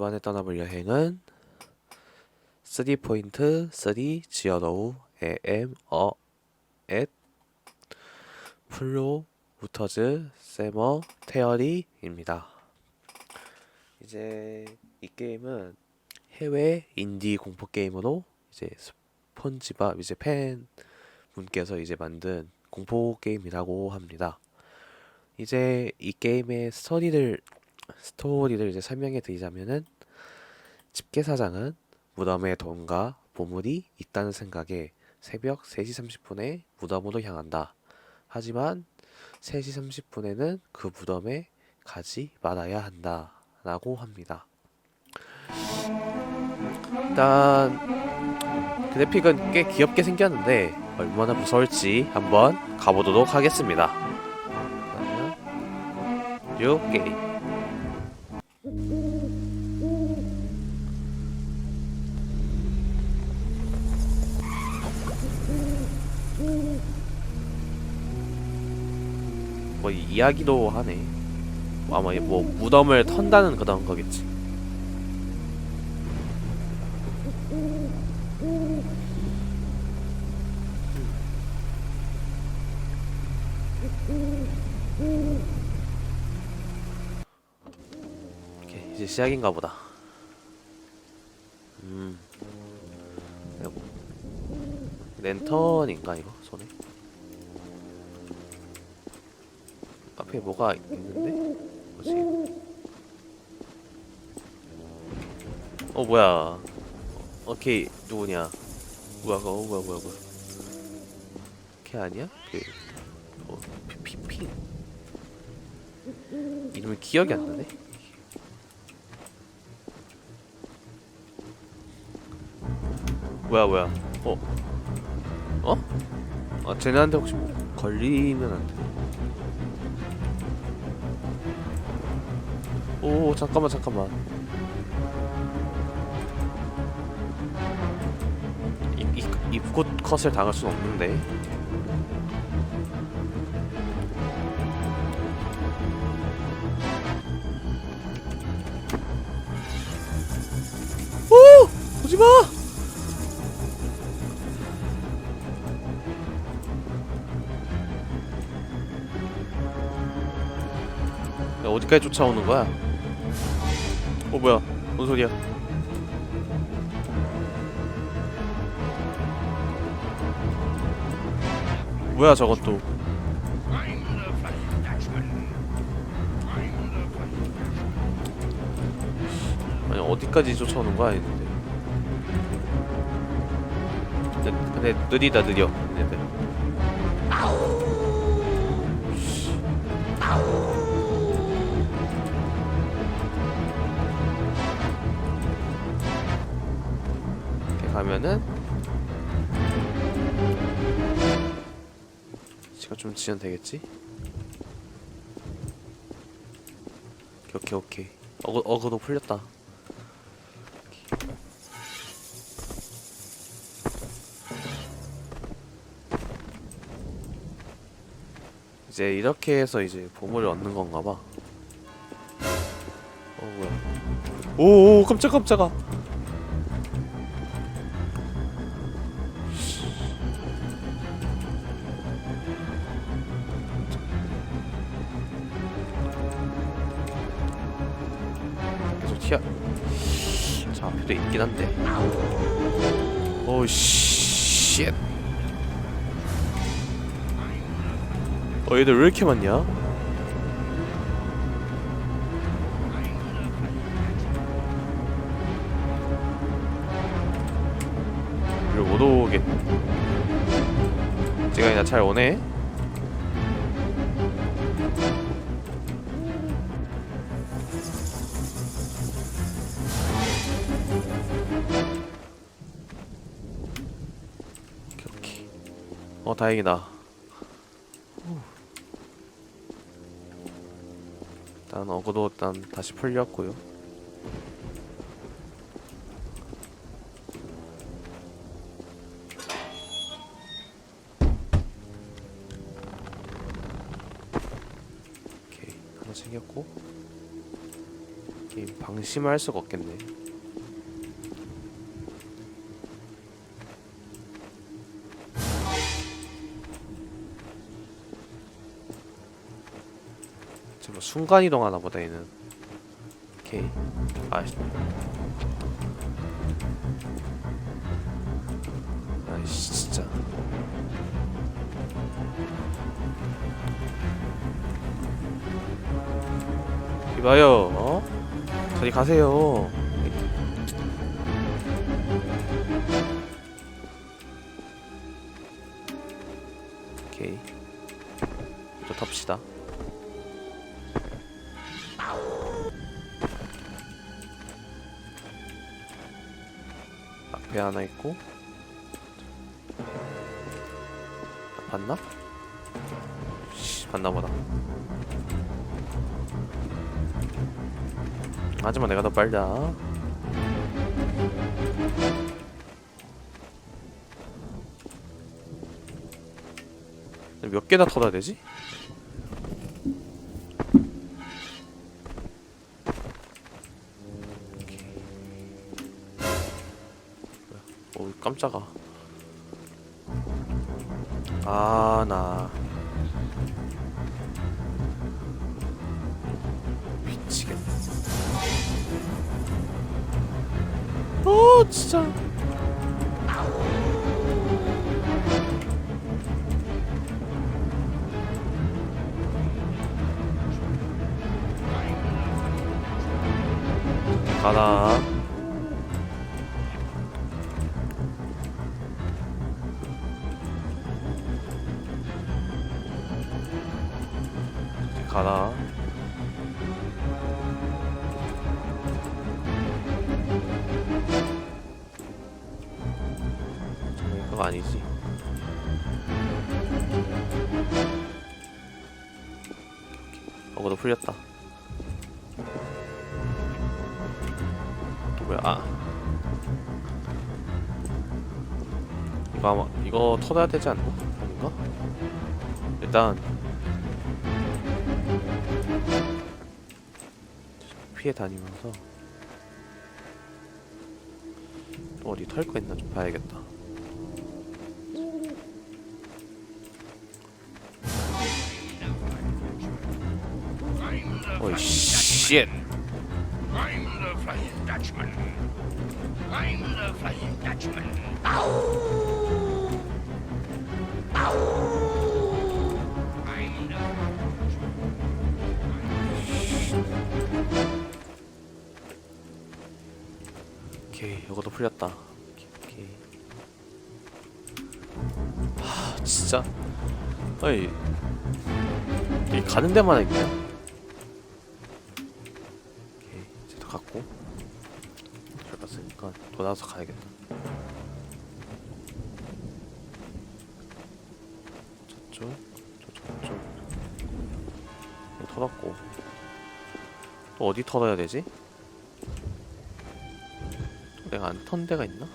이번에 떠나볼 여행은 3포인트 3 지어노우 AM 어 앳 플로 우터즈 세머 테어리입니다. 이제 이 게임은 해외 인디 공포 게임으로 이제 스폰지밥 이제 팬 분께서 이제 만든 공포 게임이라고 합니다. 이제 이 게임의 스토리를 스토리를 이제 설명해 드리자면은 집게사장은 무덤에 돈과 보물이 있다는 생각에 새벽 3시 30분에 무덤으로 향한다. 하지만 3시 30분에는 그 무덤에 가지 말아야 한다. 라고 합니다. 일단 그래픽은 꽤 귀엽게 생겼는데 얼마나 무서울지 한번 가보도록 하겠습니다. 뉴 게임 뭐 이야기도 하네. 아마 뭐 무덤을 턴다는 그런 거겠지. 이렇게 이제 시작인가 보다. 음. 그리고 랜턴인가 이거 앞에 뭐가 있는데? 뭐지? 어 뭐야? 어, 오케이 누구냐? 뭐야 그거 어, 뭐야 뭐야 뭐야? 걔 아니야? 그 어, 피, 피, 피. 이름이 기억이 안 나네. 뭐야 뭐야? 어? 어? 아 쟤네한테 혹시 뭐 걸리면 안 돼? 오 잠깐만 잠깐만 입꽃 컷을 당할 순 없는데 오! 오지마! 야, 어디까지 쫓아오는 거야? 어 뭐야? 뭔 소리야? 뭐야 또? 아니 어디까지 쫓아오는 거야 얘네들? 근데, 근데 느리다 느려 얘네들. 가면은 시간 좀 지연 되겠지? 오케이 오케이 오케이 어그 어그도 풀렸다. 이제 이렇게 해서 이제 보물을 얻는 건가 봐. 어 뭐야? 오오 깜짝 깜짝아. 튀어. 저 앞에도 있긴 한데. 오 쉣. 어 얘들 왜 이렇게 많냐? 이걸 못 오게. 제가 그냥 잘 오네. 어 다행이다. 일단 어그도 일단 다시 풀렸고요. 오케이 하나 챙겼고 게임 방심할 수가 없겠네. 순간 이동 하나 보다 얘는. 오케이. 아. 씨. 아이씨 진짜. 이봐요. 어? 저리 가세요. 오케이. 또 탑시다. 앞에 하나 있고. 봤나? 씨, 봤나 보다. 하지만 내가 더 빨라. 몇 개나 터다 되지? 오 깜짝아. 아 나. 미치겠네. 어 진짜 가라 가라 그거 아니지. 어그도 풀렸다. 또 뭐야? 아. 이거 아마 이거 터져야 되지 않나? 아닌가? 일단 피해 다니면서 또 어디 털 거 있나 좀 봐야겠다. 어이 쉣. Dutchman. I'm 오케이 이것도 풀렸다. 오케이, 오케이. 하 진짜? 어이 이 가는 데만 있냐 오케이 이제 다 갔고. 잘 갔으니까 돌아서 가야겠다. 저쪽 저쪽 저쪽. 털었고. 또 어디 털어야 되지? 내가 안 턴 데가 있나?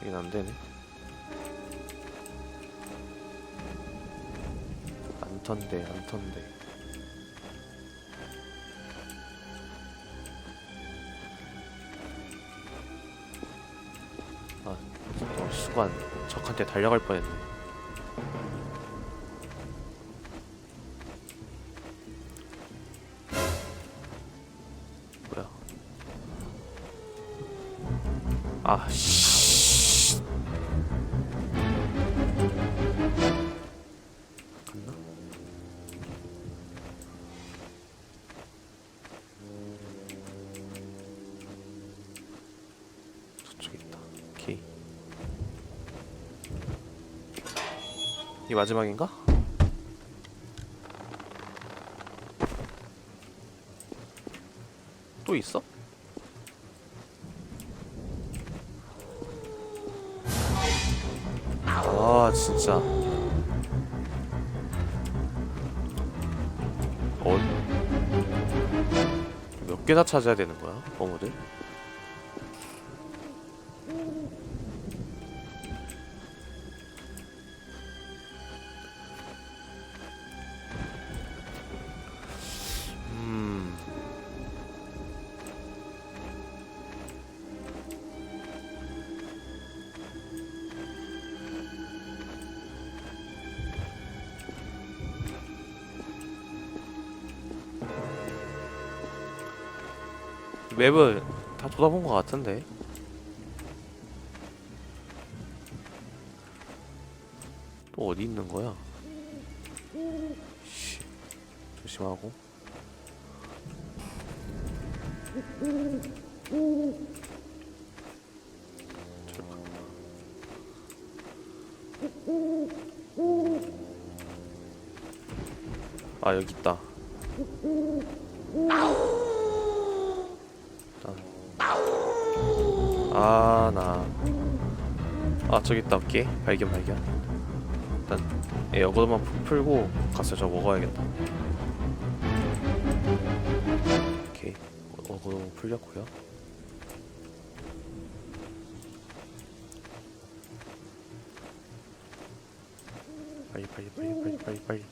이게 안 되네. 안 턴데, 안 턴데. 아, 또 수관 적한테 달려갈 뻔했네. 아, 씨. 갔나? 저쪽에 있다. 오케이. 이 마지막인가? 또 있어? 진짜 어... 몇 개나 찾아야 되는 거야 버무들? 맵은 다 돌아본 것 같은데. 또 어디 있는 거야? 씨, 조심하고. 아 여기 있다. 아, 나. 아, 저기 있다. 오케이. 발견, 발견. 일단, 예, 푹 풀고 가서 저 먹어야겠다. 오케이. 어, 어그로 풀렸고요. 빨리, 빨리, 빨리, 빨리, 빨리, 빨리.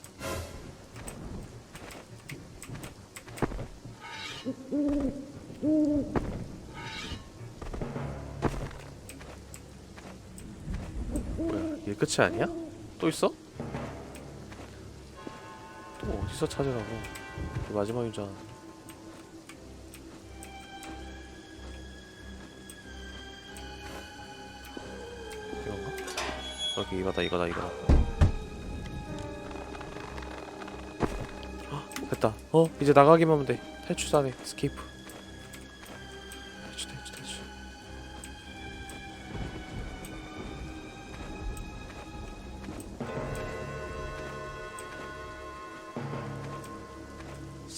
끝이 아니야? 또 있어? 또 어디서 찾으라고 마지막인 줄 알았는데 이건가? 여기 이거다 이거다 이거다 헉, 됐다 어 이제 나가기만 하면 돼 탈출하네 스케이프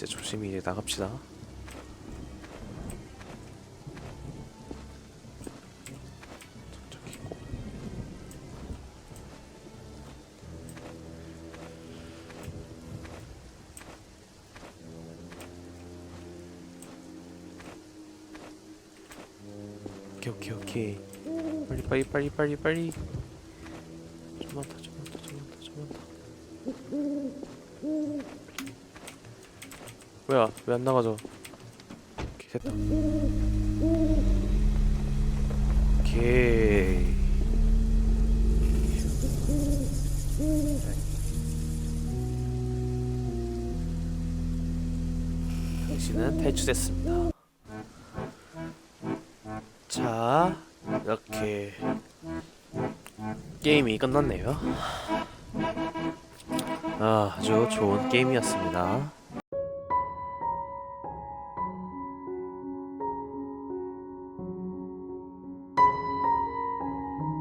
진짜 조심히 이제 나갑시다. 오케이 오케이 오케이 빨리 빨리 빨리 빨리 좀만 더 뭐야 왜 안 나가죠? 오케이 됐다. 오케이. 당신은 탈출했습니다. 자 이렇게 게임이 끝났네요. 아, 아주 좋은 게임이었습니다